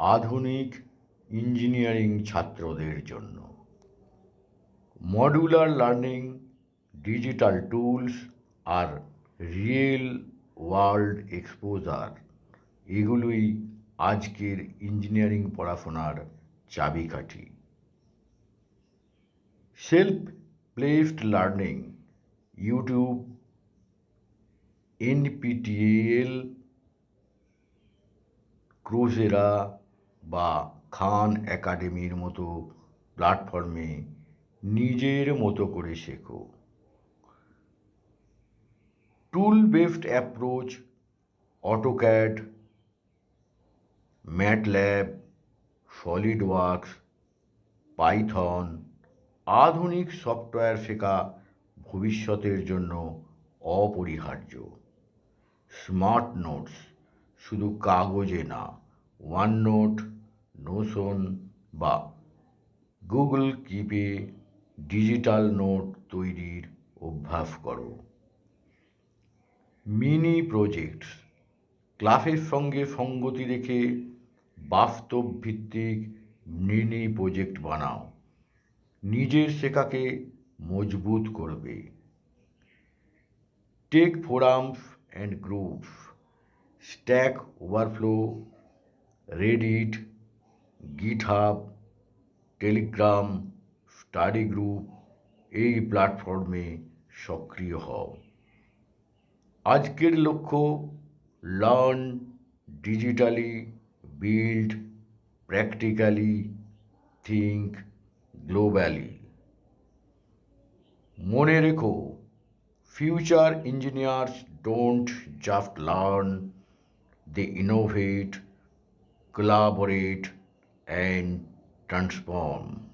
আধুনিক ইঞ্জিনিয়ারিং ছাত্রদের জন্য। মডুলার লার্নিং, ডিজিটাল টুলস আর রিয়েল ওয়ার্ল্ড এক্সপোজার, এগুলোই আজকের ইঞ্জিনিয়ারিং পড়াশোনার চাবিকাঠি। Self paced learning, YouTube NPTEL Coursera বা খান একাডেমির মতো প্ল্যাটফর্মে নিজের মতো করে শেখো। Tool based approach, AutoCAD, MATLAB SolidWorks Python আধুনিক সফটওয়্যার শেখা ভবিষ্যতের জন্য অপরিহার্য। স্মার্ট নোটস শুধু কাগজে না ওয়ান নোট নোশন বা গুগল কিপে ডিজিটাল নোট তৈরির অভ্যাস করো। মিনি প্রজেক্টস, ক্লাসের সঙ্গে সঙ্গতি রেখে বাস্তব ভিত্তিক মিনি প্রজেক্ট বানাও। নিজের শেখাকে মজবুত করবে। Tech forums and groups, Stack Overflow Reddit GitHub Telegram study group এই প্ল্যাটফর্মে সক্রিয় হও। আজকের লক্ষ্য learn digitally build practically think globally মনে রেখো future engineers don't just learn they innovate collaborate and transform